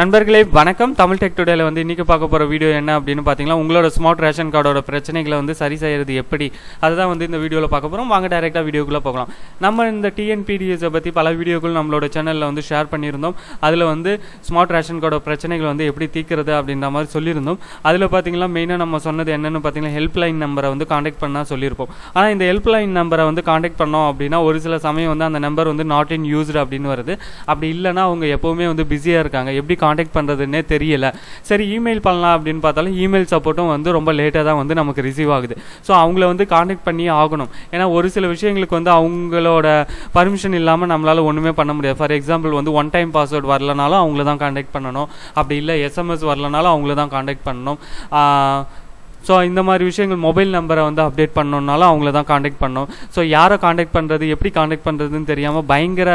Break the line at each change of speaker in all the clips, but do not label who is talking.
நண்பர்களே வணக்கம். தமிழ் டெக் டுடேல வந்து இன்றைக்கி பார்க்க போகிற வீடியோ என்ன அப்படின்னு பார்த்தீங்கன்னா உங்களோட ஸ்மார்ட் ரேஷன் கார்டோட பிரச்சனைகளை வந்து சரி செய்யறது எப்படி? அதுதான் வந்து இந்த வீடியோவில் பார்க்க போகிறோம் வாங்க டைரெக்டாக வீடியோக்குள்ளே போகலாம். நம்ம இந்த டிஎன்பிடிஎஸை பற்றி பல வீடியோக்கள் நம்மளோட சேனலில் வந்து ஷேர் பண்ணியிருந்தோம். அதில் வந்து ஸ்மார்ட் ரேஷன் கார்டோட பிரச்சனைகள் வந்து எப்படி தீர்க்கிறது அப்படின்ற மாதிரி சொல்லியிருந்தோம். அதில் பார்த்தீங்கன்னா மெயினாக நம்ம சொன்னது என்னென்னு பார்த்தீங்கன்னா ஹெல்ப்லைன் நம்பரை வந்து காண்டாக்ட் பண்ணால் சொல்லியிருப்போம். ஆனால் இந்த ஹெல்ப்லைன் நம்பரை வந்து காண்டாக்ட் பண்ணோம் அப்படின்னா ஒரு சில சமயம் வந்து அந்த நம்பர் வந்து நாட் இன் யூஸ்டு அப்படின்னு வருது. அப்படி இல்லைன்னா அவங்க எப்போவுமே வந்து பிஸியாக இருக்காங்க. எப்படி காண்டாக்ட் பண்ணுறதுன்னே தெரியல. சரி இமெயில் பண்ணலாம் அப்படின்னு பார்த்தாலும் இமெயில் சப்போர்ட்டும் வந்து ரொம்ப லேட்டாக தான் வந்து நமக்கு ரிசீவ் ஆகுது. ஸோ அவங்கள வந்து காண்டாக்ட் பண்ணி ஆகணும். ஏன்னா ஒரு சில விஷயங்களுக்கு வந்து அவங்களோட பர்மிஷன் இல்லாமல் நம்மளால் ஒன்றுமே பண்ண முடியாது. ஃபார் எக்ஸாம்பிள் வந்து ஒன் டைம் பாஸ்வேர்டு வரலனாலும் அவங்கள தான் காண்டாக்ட் பண்ணணும். அப்படி இல்லை எஸ்எம்எஸ் வரலனாலும் அவங்கள தான் காண்டாக்ட் பண்ணணும். ஸோ இந்த மாதிரி விஷயங்கள் மொபைல் நம்பரை வந்து அப்டேட் பண்ணணுன்னாலும் அவங்கள தான் காண்டாக்ட் பண்ணணும். ஸோ யாரை காண்டாக்ட் பண்ணுறது எப்படி காண்டாக்ட் பண்ணுறதுன்னு தெரியாமல் பயங்கர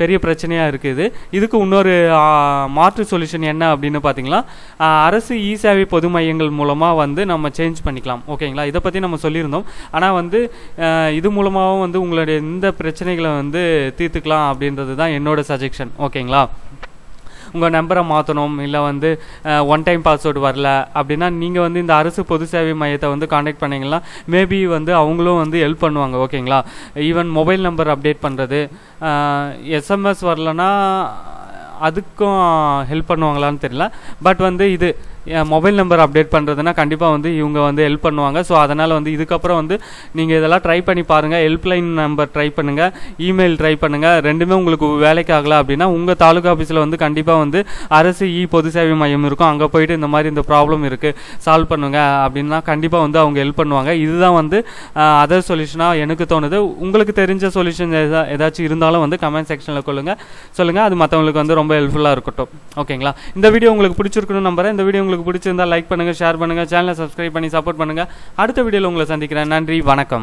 பெரிய பிரச்சனையாக இருக்குது இதுக்கு இன்னொரு மாற்று சொல்யூஷன் என்ன அப்படின்னு பார்த்தீங்கன்னா அரசு இ சேவை பொது மையங்கள் மூலமாக வந்து நம்ம சேஞ்ச் பண்ணிக்கலாம். ஓகேங்களா? இதை பற்றி நம்ம சொல்லியிருந்தோம். ஆனால் வந்து இது மூலமாகவும் வந்து உங்களுடைய இந்த பிரச்சனைகளை வந்து தீர்த்துக்கலாம் அப்படின்றது தான் என்னோட சஜெக்ஷன் ஓகேங்களா? உங்கள் நம்பரை மாற்றணும் இல்லை வந்து ஒன் டைம் பாஸ்வேர்டு வரல அப்படின்னா நீங்கள் வந்து இந்த அரசு பொது சேவை மையத்தை வந்து காண்டாக்ட் பண்ணீங்கன்னா மேபி வந்து அவங்களும் வந்து ஹெல்ப் பண்ணுவாங்க ஓகேங்களா? ஈவன் மொபைல் நம்பர் அப்டேட் பண்ணுறது எஸ்எம்எஸ் வரலன்னா அதுக்கும் ஹெல்ப் பண்ணுவாங்களான்னு தெரியல. பட் வந்து இது மொபைல் நம்பர் அப்டேட் பண்ணுறதுனா கண்டிப்பாக வந்து இவங்க வந்து ஹெல்ப் பண்ணுவாங்க. ஸோ அதனால் வந்து இதுக்கப்புறம் வந்து நீங்கள் இதெல்லாம் ட்ரை பண்ணி பாருங்கள் ஹெல்ப்லைன் நம்பர் ட்ரை பண்ணுங்கள் இமெயில் ட்ரை பண்ணுங்கள் ரெண்டுமே உங்களுக்கு வேலைக்கு ஆகலை அப்படின்னா உங்கள் தாலுகா ஆஃபீஸில் வந்து கண்டிப்பாக வந்து அரசு இ பொது சேவை மையம் இருக்கும். அங்கே போயிட்டு இந்த மாதிரி இந்த ப்ராப்ளம் இருக்குது சால்வ் பண்ணுங்க அப்படின்னா கண்டிப்பாக வந்து அவங்க ஹெல்ப் பண்ணுவாங்க. இதுதான் வந்து அதர் சொல்யூஷனாக எனக்கு தோணுது. உங்களுக்கு தெரிஞ்ச சொல்யூஷன் ஏதாச்சும் இருந்தாலும் வந்து கமெண்ட் செக்ஷனில் கொள்ளுங்கள் சொல்லுங்கள் அது மற்றவங்களுக்கு வந்து ரொம்ப ஹெல்ப்ஃபுல்லாக இருக்கட்டும். ஓகேங்களா இந்த வீடியோ உங்களுக்கு பிடிச்சிருக்கணும் நம்புறேன். இந்த வீடியோ உங்களுக்கு பிடிச்சிருந்தா லைக் பண்ணுங்கள் ஷேர் பண்ணுங்கள் சேனலை சப்ஸ்கிரைப் பண்ணி சப்போர்ட் பண்ணுங்கள் அடுத்த வீடியோவில் உங்களை சந்திக்கிறேன். நன்றி வணக்கம்.